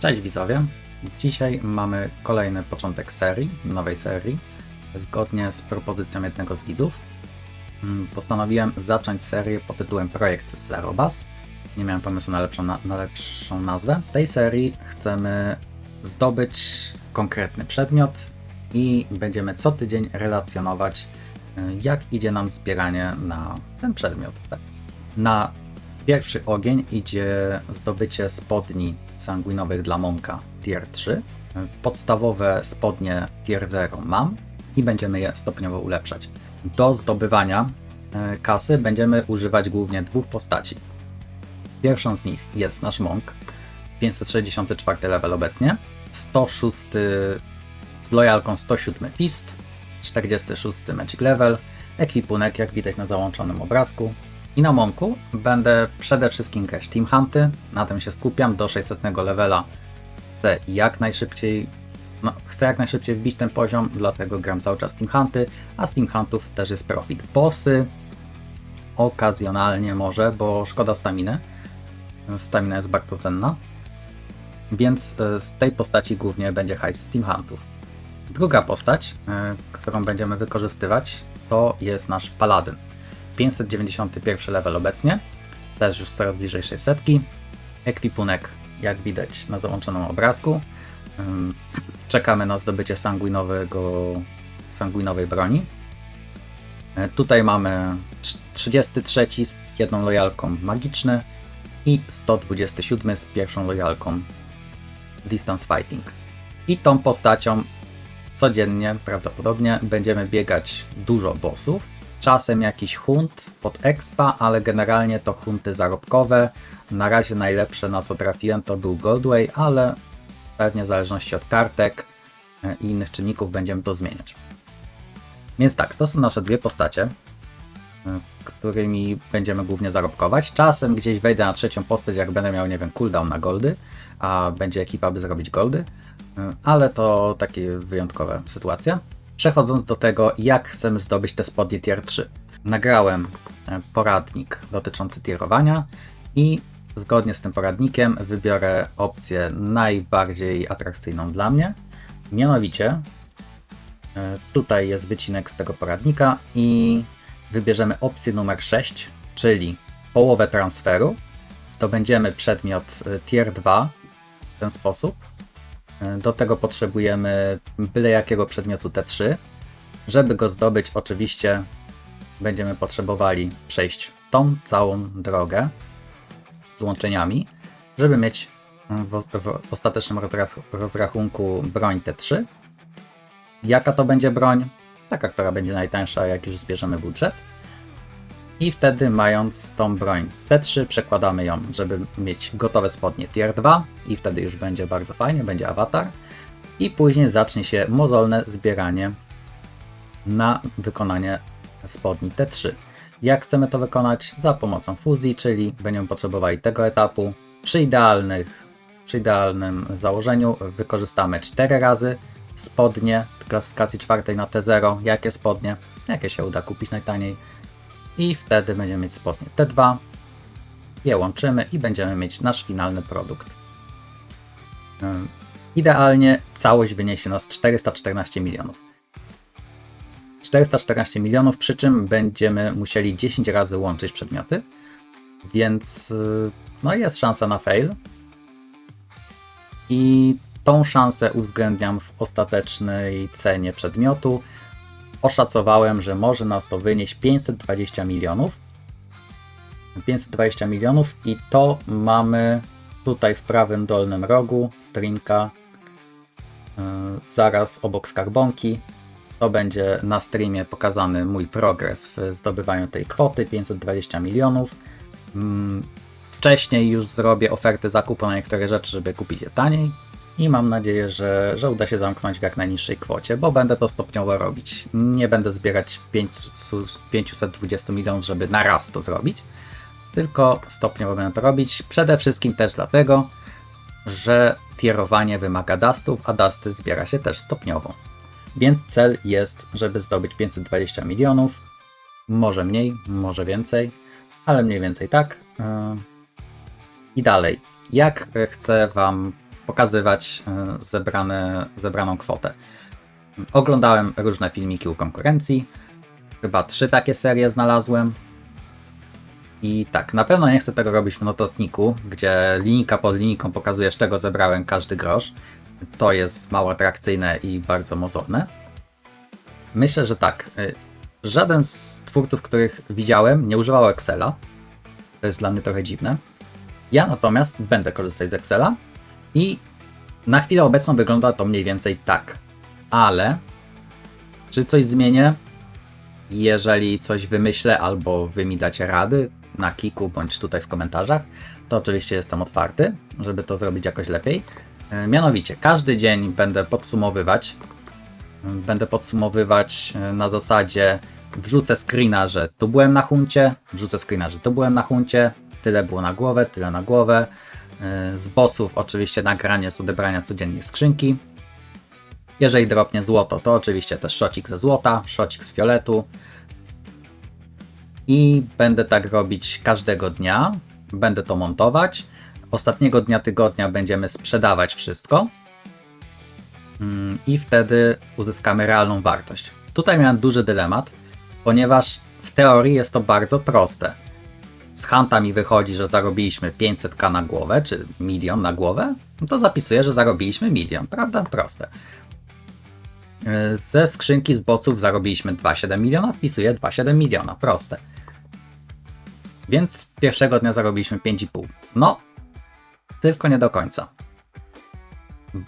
Cześć widzowie. Dzisiaj mamy kolejny początek serii, nowej serii. Zgodnie z propozycją jednego z widzów, mm, postanowiłem zacząć serię pod tytułem Projekt Zerobas. Nie miałem pomysłu na lepszą, na, na lepszą nazwę. W tej serii chcemy zdobyć konkretny przedmiot i będziemy co tydzień relacjonować, y, jak idzie nam zbieranie na ten przedmiot. Tak. Na pierwszy ogień idzie zdobycie spodni sanguinowych dla Monka tier 3. Podstawowe spodnie tier 0 mam i będziemy je stopniowo ulepszać. Do zdobywania e, kasy będziemy używać głównie dwóch postaci. Pierwszą z nich jest nasz Monk, 564 level obecnie, 106 z lojalką 107 Fist, 46 Magic Level, ekwipunek jak widać na załączonym obrazku. I na Monku będę przede wszystkim grać Team Hunty, na tym się skupiam do 600 levela. Chcę jak najszybciej, no, chcę jak najszybciej wbić ten poziom, dlatego gram cały czas Team Hunty, a z Team Huntów też jest profit. Bossy okazjonalnie może, bo szkoda staminy. Stamina jest bardzo cenna. Więc e, z tej postaci głównie będzie hajs z Team Huntów. Druga postać, e, którą będziemy wykorzystywać, to jest nasz Paladyn. 591 level obecnie, też już coraz bliżej 600. Ekwipunek, jak widać na załączonym obrazku. Czekamy na zdobycie sanguinowego, sanguinowej broni. E, Tutaj mamy trz- 33 z jedną lojalką magiczny i 127 z pierwszą lojalką Distance Fighting. I tą postacią codziennie prawdopodobnie będziemy biegać dużo bossów. Czasem jakiś hunt pod expa, ale generalnie to hunty zarobkowe. Na razie najlepsze na co trafiłem to był Goldway, ale pewnie w zależności od kartek e, i innych czynników będziemy to zmieniać. Więc tak, to są nasze dwie postacie, e, którymi będziemy głównie zarobkować. Czasem gdzieś wejdę na trzecią postać, jak będę miał, nie wiem, cooldown na goldy, a będzie ekipa, by zrobić goldy, e, ale to takie wyjątkowe sytuacje. Przechodząc do tego, jak chcemy zdobyć te spodnie tier 3. Nagrałem e, poradnik dotyczący tierowania i zgodnie z tym poradnikiem wybiorę opcję najbardziej atrakcyjną dla mnie. Mianowicie e, tutaj jest wycinek z tego poradnika i wybierzemy opcję numer 6, czyli połowę transferu. Zdobędziemy przedmiot e, tier 2 w ten sposób. E, Do tego potrzebujemy byle jakiego przedmiotu T3. Żeby go zdobyć, oczywiście będziemy potrzebowali przejść tą całą drogę z łączeniami, żeby mieć w, w ostatecznym rozrach- rozrachunku broń T3. Jaka to będzie broń? Taka, która będzie najtańsza, jak już zbierzemy budżet. I wtedy, mając tą broń T3, przekładamy ją, żeby mieć gotowe spodnie Tier 2, i wtedy już będzie bardzo fajnie, będzie awatar. I później zacznie się mozolne zbieranie na wykonanie spodni T3. Jak chcemy to wykonać? Za pomocą fuzji, czyli będziemy potrzebowali tego etapu. Przy, idealnych, przy idealnym założeniu wykorzystamy 4 razy spodnie klasyfikacji czwartej na T0. Jakie spodnie? Jakie się uda kupić najtaniej? I wtedy będziemy mieć spodnie T2. Je łączymy i będziemy mieć nasz finalny produkt. Idealnie całość wyniesie nas 414 milionów. 414 milionów, przy czym będziemy musieli 10 razy łączyć przedmioty, więc y, no jest szansa na fail. I tą szansę uwzględniam w ostatecznej cenie przedmiotu. Oszacowałem, że może nas to wynieść 520 milionów. 520 milionów i to mamy tutaj w prawym dolnym rogu strinka y, zaraz obok skarbonki to będzie na streamie pokazany mój progres w zdobywaniu tej kwoty 520 milionów. Mm, Wcześniej już zrobię oferty zakupu na niektóre rzeczy, żeby kupić je taniej. I mam nadzieję, że, że uda się zamknąć w jak najniższej kwocie, bo będę to stopniowo robić. Nie będę zbierać 500 520 milionów, żeby na raz to zrobić, tylko stopniowo będę to robić. Przede wszystkim też dlatego, że tierowanie wymaga dustów, a dusty zbiera się też stopniowo. Więc cel jest, żeby zdobyć 520 milionów. Może mniej, może więcej, ale mniej więcej tak. Yy. I dalej. Jak chcę Wam pokazywać y, zebrane, zebraną kwotę. Oglądałem różne filmiki u konkurencji. Chyba trzy takie serie znalazłem. I tak, na pewno nie chcę tego robić w notatniku, gdzie linijka pod linijką pokazuje, z czego zebrałem każdy grosz. To jest mało atrakcyjne i bardzo mozorne. Myślę, że tak. y, Żaden z twórców, których widziałem, nie używał Excela. To jest dla mnie trochę dziwne. Ja natomiast będę korzystać z Excela i na chwilę obecną wygląda to mniej więcej tak. Ale czy coś zmienię? Jeżeli coś wymyślę albo wy mi dacie rady na kiku bądź tutaj w komentarzach, to oczywiście jestem otwarty, żeby to zrobić jakoś lepiej. E, Mianowicie, każdy dzień będę podsumowywać. Będę podsumowywać e, na zasadzie wrzucę screena, że tu byłem na huncie, wrzucę screena, że tu byłem na huncie, tyle było na głowę, tyle na głowę. E, Z bossów oczywiście nagranie z odebrania codziennie skrzynki. Jeżeli dropnie złoto, to oczywiście też szocik ze złota, szocik z fioletu. I będę tak robić każdego dnia. Będę to montować. Ostatniego dnia tygodnia będziemy sprzedawać wszystko. Mm, I wtedy uzyskamy realną wartość. Tutaj miałem duży dylemat, ponieważ w teorii jest to bardzo proste. Z Hanta mi wychodzi, że zarobiliśmy 500k na głowę, czy milion na głowę, no to zapisuję, że zarobiliśmy milion, prawda? Proste. Ze skrzynki z bossów zarobiliśmy 2,7 miliona, wpisuję 2,7 miliona, proste. Więc pierwszego dnia zarobiliśmy 5,5. No, tylko nie do końca.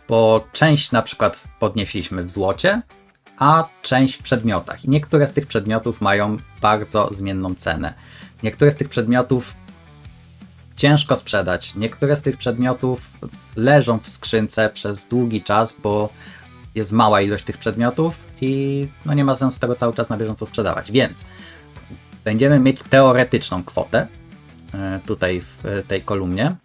Bo część na przykład podnieśliśmy w złocie, a część w przedmiotach. I niektóre z tych przedmiotów mają bardzo zmienną cenę. Niektóre z tych przedmiotów ciężko sprzedać. Niektóre z tych przedmiotów leżą w skrzynce przez długi czas, bo jest mała ilość tych przedmiotów i no nie ma sensu tego cały czas na bieżąco sprzedawać. Więc będziemy mieć teoretyczną kwotę e, tutaj w e, tej kolumnie.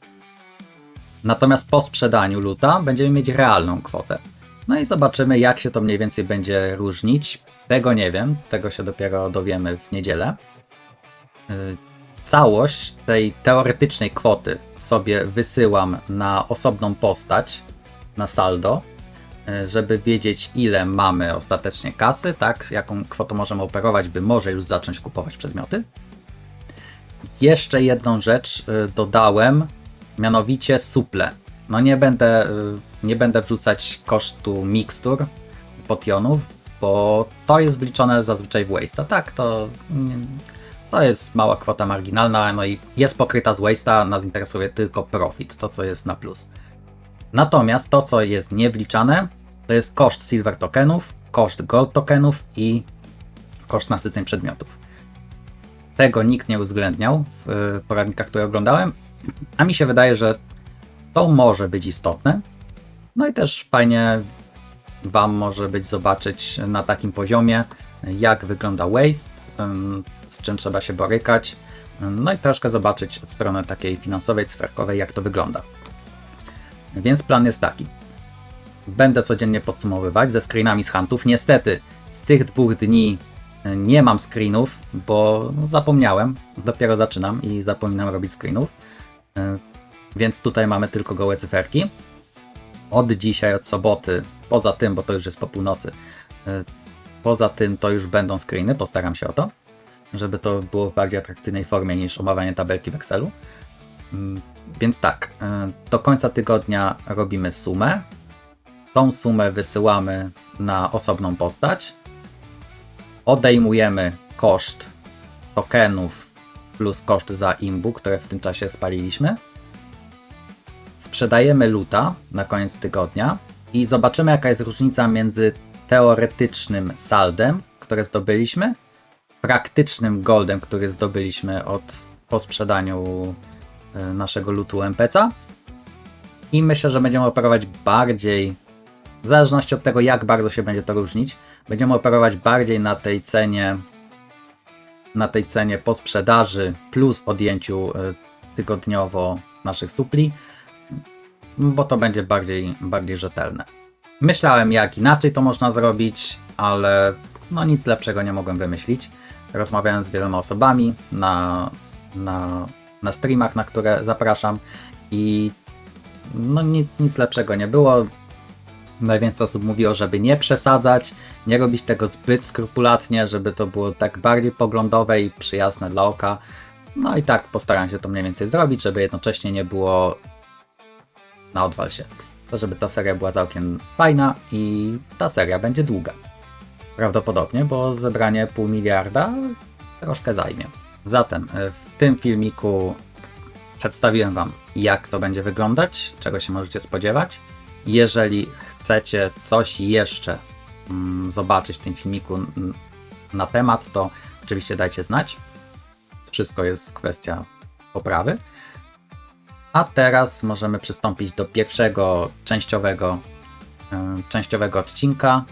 Natomiast po sprzedaniu luta będziemy mieć realną kwotę. No i zobaczymy, jak się to mniej więcej będzie różnić. Tego nie wiem, tego się dopiero dowiemy w niedzielę. Y, Całość tej teoretycznej kwoty sobie wysyłam na osobną postać, na saldo, y, żeby wiedzieć, ile mamy ostatecznie kasy, tak, jaką kwotą możemy operować, by może już zacząć kupować przedmioty. Jeszcze jedną rzecz y, dodałem, mianowicie suple. No nie będę, nie będę wrzucać kosztu mikstur, potionów, bo to jest wliczone zazwyczaj w waste'a. Tak, to, mm, to jest mała kwota marginalna, no i jest pokryta z waste'a, nas interesuje tylko profit, to co jest na plus. Natomiast to, co jest niewliczane, to jest koszt silver tokenów, koszt gold tokenów i koszt nasyceń przedmiotów. Tego nikt nie uwzględniał w y, poradnikach, które oglądałem, a mi się wydaje, że to może być istotne. No i też fajnie Wam może być zobaczyć na takim poziomie, jak wygląda waste, z czym trzeba się borykać, no i troszkę zobaczyć od strony takiej finansowej, cyferkowej, jak to wygląda. Więc plan jest taki. Będę codziennie podsumowywać ze screenami z huntów. Niestety z tych dwóch dni y, nie mam screenów, bo zapomniałem. Dopiero zaczynam i zapominam robić screenów. Y, Więc tutaj mamy tylko gołe cyferki. Od dzisiaj, od soboty, poza tym, bo to już jest po północy, y, poza tym to już będą screeny, postaram się o to, żeby to było w bardziej atrakcyjnej formie niż omawianie tabelki w Excelu. Mm, Więc tak, y, do końca tygodnia robimy sumę. Tą sumę wysyłamy na osobną postać. Odejmujemy koszt tokenów plus koszt za imbu, które w tym czasie spaliliśmy. Sprzedajemy luta na koniec tygodnia i zobaczymy, jaka jest różnica między teoretycznym saldem, które zdobyliśmy, praktycznym goldem, który zdobyliśmy od, po sprzedaniu y, naszego lutu MPC. I myślę, że będziemy operować bardziej, w zależności od tego, jak bardzo się będzie to różnić, będziemy operować bardziej na tej cenie, na tej cenie po sprzedaży plus odjęciu y, tygodniowo naszych supli, bo to będzie bardziej, bardziej rzetelne. Myślałem, jak inaczej to można zrobić, ale no nic lepszego nie mogłem wymyślić. Rozmawiałem z wieloma osobami na, na, na streamach, na które zapraszam i no nic, nic lepszego nie było. Najwięcej osób mówiło, żeby nie przesadzać, nie robić tego zbyt skrupulatnie, żeby to było tak bardziej poglądowe i przyjazne dla oka. No i tak postaram się to mniej więcej zrobić, żeby jednocześnie nie było na odwal się. To żeby ta seria była całkiem fajna i ta seria będzie długa. Prawdopodobnie, bo zebranie pół miliarda troszkę zajmie. Zatem e, w tym filmiku przedstawiłem Wam, jak to będzie wyglądać, czego się możecie spodziewać. Jeżeli chcecie coś jeszcze mm, zobaczyć w tym filmiku na temat, to oczywiście dajcie znać. Wszystko jest kwestia poprawy. A teraz możemy przystąpić do pierwszego częściowego, e, częściowego odcinka,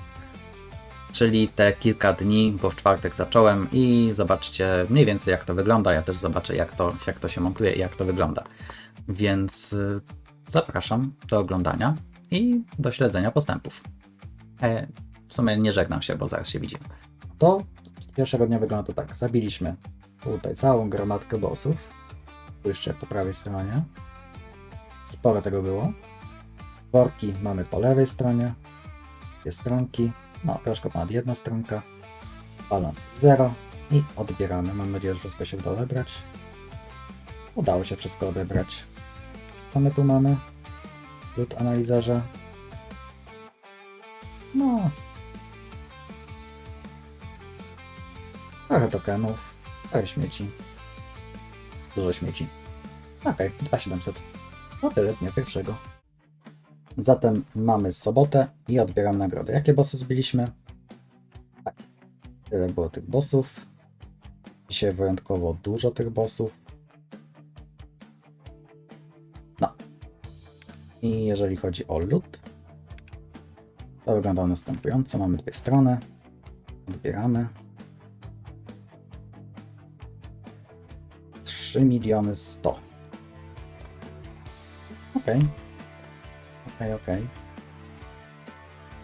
czyli te kilka dni, bo w czwartek zacząłem i zobaczcie mniej więcej jak to wygląda. Ja też zobaczę jak to, jak to się montuje i jak to wygląda. Więc y, zapraszam do oglądania i do śledzenia postępów. E, w sumie nie żegnam się, bo zaraz się widzimy. To pierwszego dnia wygląda to tak. Zabiliśmy tutaj całą gromadkę bossów. Jeszcze po prawej stronie. Sporo tego było. Worki mamy po lewej stronie. Dwie stronki. No, troszkę ponad jedna stronka. Balans 0 i odbieramy. Mam nadzieję, że wszystko się uda odebrać. Udało się wszystko odebrać. Co my tu mamy? Lud analizarza. No. Trochę tokenów, trochę śmieci. Dużo śmieci. Okej, 2700. No tyle dnia pierwszego. Zatem mamy sobotę i odbieram nagrody. Jakie bossy zbiliśmy? Tak. Tyle było tych bossów. Dzisiaj wyjątkowo dużo tych bossów. No. I jeżeli chodzi o lód, to wygląda następująco. Mamy dwie strony. Odbieramy. 3 miliony 100. Okej. Okej, okej.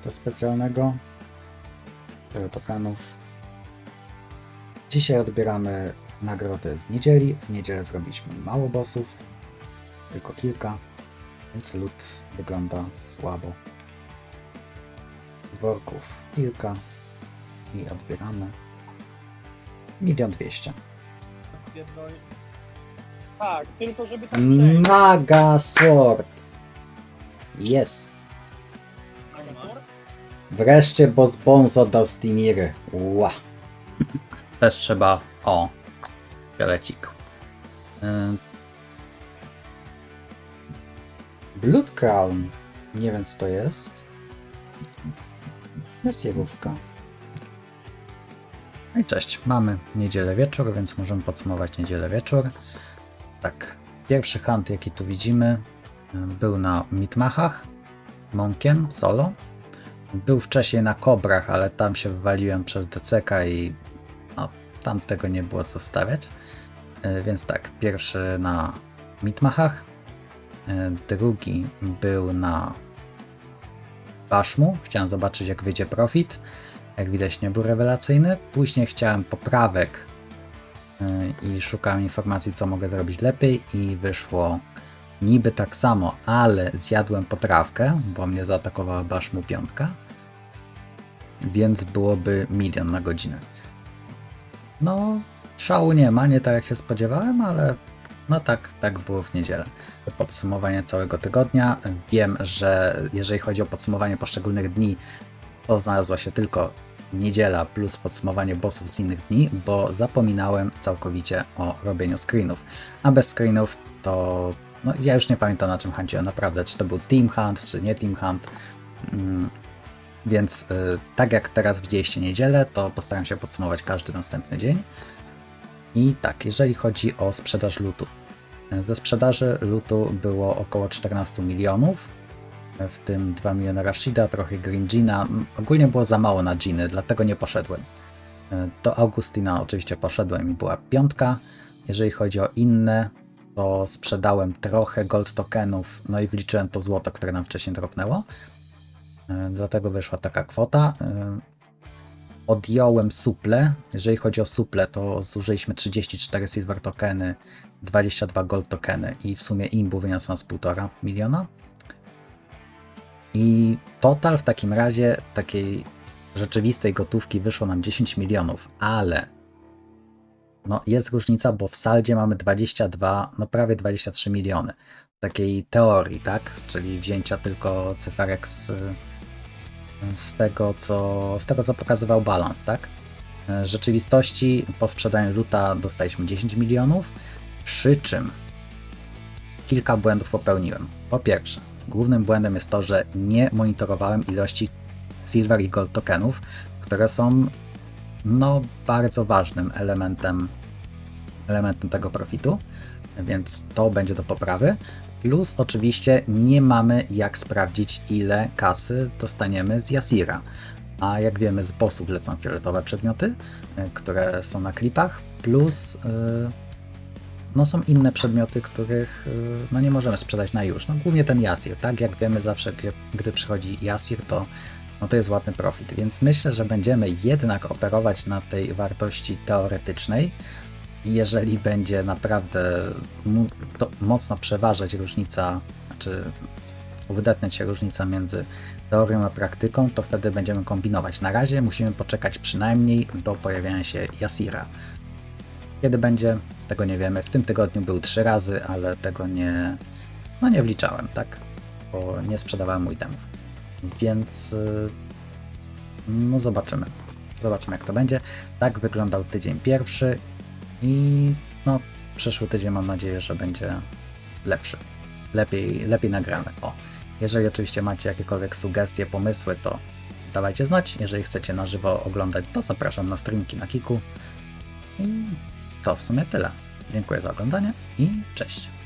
Co specjalnego? Tyle tokenów. Dzisiaj odbieramy nagrody z niedzieli. W niedzielę zrobiliśmy mało bossów. Tylko kilka. Więc lód wygląda słabo. Worków kilka. I odbieramy. Milion dwieście. Tak, tylko żeby tam przejść. Naga Sword. Jest. Wreszcie Boss Bones oddał Steamiry. Ła. Też trzeba. O. Fiolecik. Yy. Blood Crown. Nie wiem co to jest. Jest jegówka. No i cześć. Mamy niedzielę wieczór, więc możemy podsumować niedzielę wieczór. Tak. Pierwszy hunt jaki tu widzimy był na Mitmachach. Monkiem solo. Był wcześniej na Kobrach, ale tam się wywaliłem przez DCK i no, tam tego nie było co wstawiać. E, Więc tak, pierwszy na Mitmachach, e, drugi był na Baszmu. Chciałem zobaczyć jak wyjdzie profit. Jak widać nie był rewelacyjny. Później chciałem poprawek e, i szukałem informacji co mogę zrobić lepiej i wyszło niby tak samo, ale zjadłem potrawkę, bo mnie zaatakowała Baszmu piątka, więc byłoby milion na godzinę. No, szału nie ma, nie tak jak się spodziewałem, ale no tak, tak było w niedzielę. Podsumowanie całego tygodnia. Wiem, że jeżeli chodzi o podsumowanie poszczególnych dni, to znalazła się tylko niedziela plus podsumowanie bossów z innych dni, bo zapominałem całkowicie o robieniu screenów. A bez screenów to no ja już nie pamiętam na czym huntiłem naprawdę, czy to był Team Hunt, czy nie Team Hunt. Mm, Więc y, tak jak teraz widzieliście niedzielę, to postaram się podsumować każdy następny dzień. I tak, jeżeli chodzi o sprzedaż lutu. Ze sprzedaży lutu było około 14 milionów, w tym 2 miliony Rashida, trochę Green Gina. Ogólnie było za mało na Giny, dlatego nie poszedłem. Do Augustina oczywiście poszedłem i była piątka. Jeżeli chodzi o inne, to sprzedałem trochę gold tokenów, no i wliczyłem to złoto, które nam wcześniej dropnęło. E, Dlatego wyszła taka kwota. E, Odjąłem suple. Jeżeli chodzi o suple, to zużyliśmy 34 silver tokeny, 22 gold tokeny i w sumie imbu wyniosło nas 1,5 miliona. I total w takim razie takiej rzeczywistej gotówki wyszło nam 10 milionów, ale no jest różnica, bo w saldzie mamy 22, no prawie 23 miliony. Takiej teorii, tak? Czyli wzięcia tylko cyferek z, z, tego, co, z tego, co pokazywał balans, tak? W rzeczywistości po sprzedaniu luta dostaliśmy 10 milionów, przy czym kilka błędów popełniłem. Po pierwsze, głównym błędem jest to, że nie monitorowałem ilości silver i gold tokenów, które są no bardzo ważnym elementem elementem tego profitu, więc to będzie do poprawy. Plus oczywiście nie mamy jak sprawdzić ile kasy dostaniemy z Yasira. A jak wiemy z bossów lecą fioletowe przedmioty, y, które są na klipach, plus y, no są inne przedmioty, których y, no nie możemy sprzedać na już. No głównie ten Yasir, tak? Jak wiemy zawsze, gdy, gdy przychodzi Yasir, to no to jest ładny profit, więc myślę, że będziemy jednak operować na tej wartości teoretycznej. Jeżeli będzie naprawdę mocno przeważać różnica, znaczy uwydatniać się różnica między teorią a praktyką, to wtedy będziemy kombinować. Na razie musimy poczekać przynajmniej do pojawienia się Yasira. Kiedy będzie, tego nie wiemy. W tym tygodniu był trzy razy, ale tego nie, no nie wliczałem, tak? Bo nie sprzedawałem mu itemów. Więc y, no zobaczymy. Zobaczymy jak to będzie. Tak wyglądał tydzień pierwszy i no przyszły tydzień mam nadzieję, że będzie lepszy. Lepiej, lepiej nagrany. O. Jeżeli oczywiście macie jakiekolwiek sugestie, pomysły, to dawajcie znać. Jeżeli chcecie na żywo oglądać, to zapraszam na streamki na Kiku. I to w sumie tyle. Dziękuję za oglądanie i cześć.